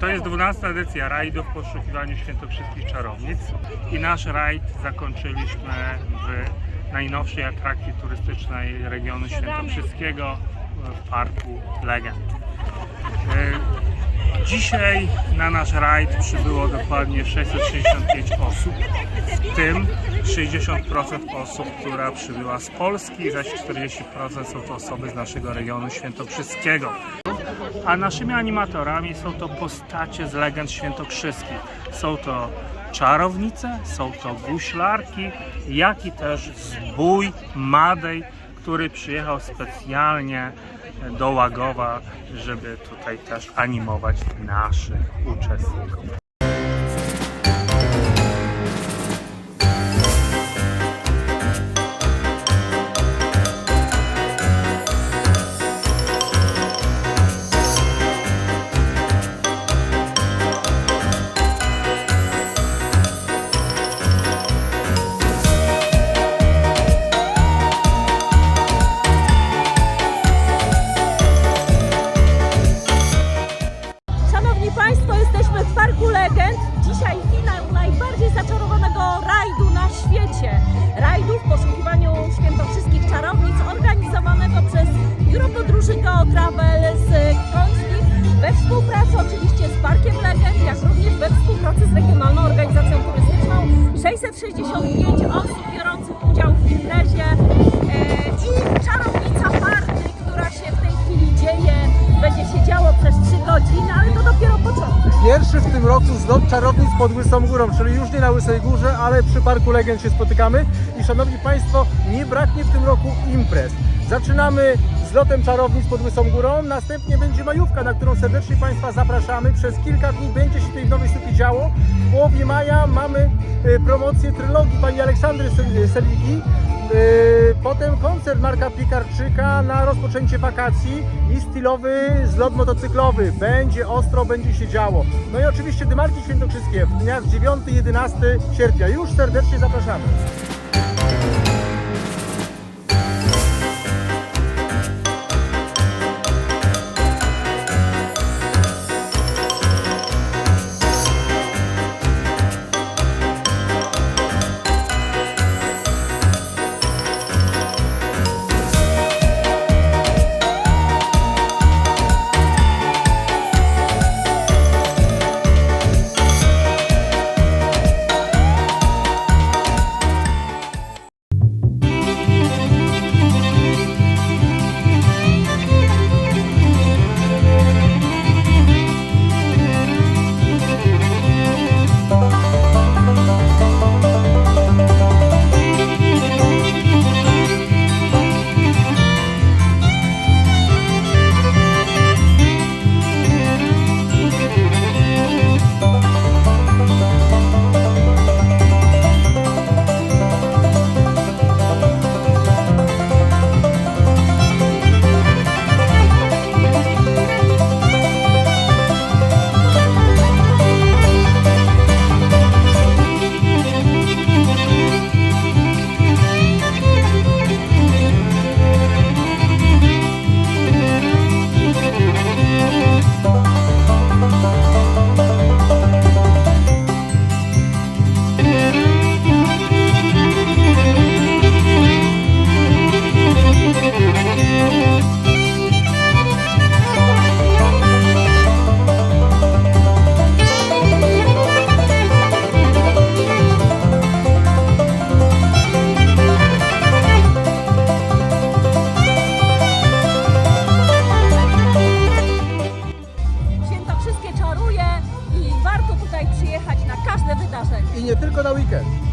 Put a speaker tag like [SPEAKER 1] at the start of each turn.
[SPEAKER 1] To jest 12 edycja rajdu w poszukiwaniu świętokrzyskich czarownic i nasz rajd zakończyliśmy w najnowszej atrakcji turystycznej regionu świętokrzyskiego w parku Legend. E, Dzisiaj na nasz rajd przybyło dokładnie 665 osób, w tym 60% osób, która przybyła z Polski, zaś 40% są to osoby z naszego regionu świętokrzyskiego. A naszymi animatorami są to postacie z legend świętokrzyskich. Są to czarownice, są to guślarki, jak i też zbój Madej, który przyjechał specjalnie do Łagowa, żeby tutaj też animować naszych uczestników.
[SPEAKER 2] Travel z Końskich we współpracy oczywiście z Parkiem Legend, jak również we współpracy z Regionalną Organizacją Turystyczną. 665 osób biorących udział w imprezie e, i czarownica party, która się w tej chwili dzieje. Będzie się działo przez 3 godziny, ale to dopiero początek.
[SPEAKER 3] Pierwszy w tym roku zlot czarownic pod Łysą Górą, czyli już nie na Łysej Górze, ale przy Parku Legend się spotykamy. I szanowni Państwo, nie braknie w tym roku imprez. Zaczynamy z lotem czarownic pod Górą, następnie będzie majówka, na którą serdecznie Państwa zapraszamy. Przez kilka dni będzie się tutaj w Nowej Suki działo. W połowie maja mamy e, promocję trylogii pani Aleksandry Sel- Seligi. E, Potem koncert Marka Piekarczyka na rozpoczęcie wakacji i stylowy zlot motocyklowy. Będzie ostro, będzie się działo. No i oczywiście Dymarki Świętokrzyskie w dniach 9-11 sierpnia. Już serdecznie zapraszamy.
[SPEAKER 2] Wydarzenie.
[SPEAKER 3] I nie tylko na weekend.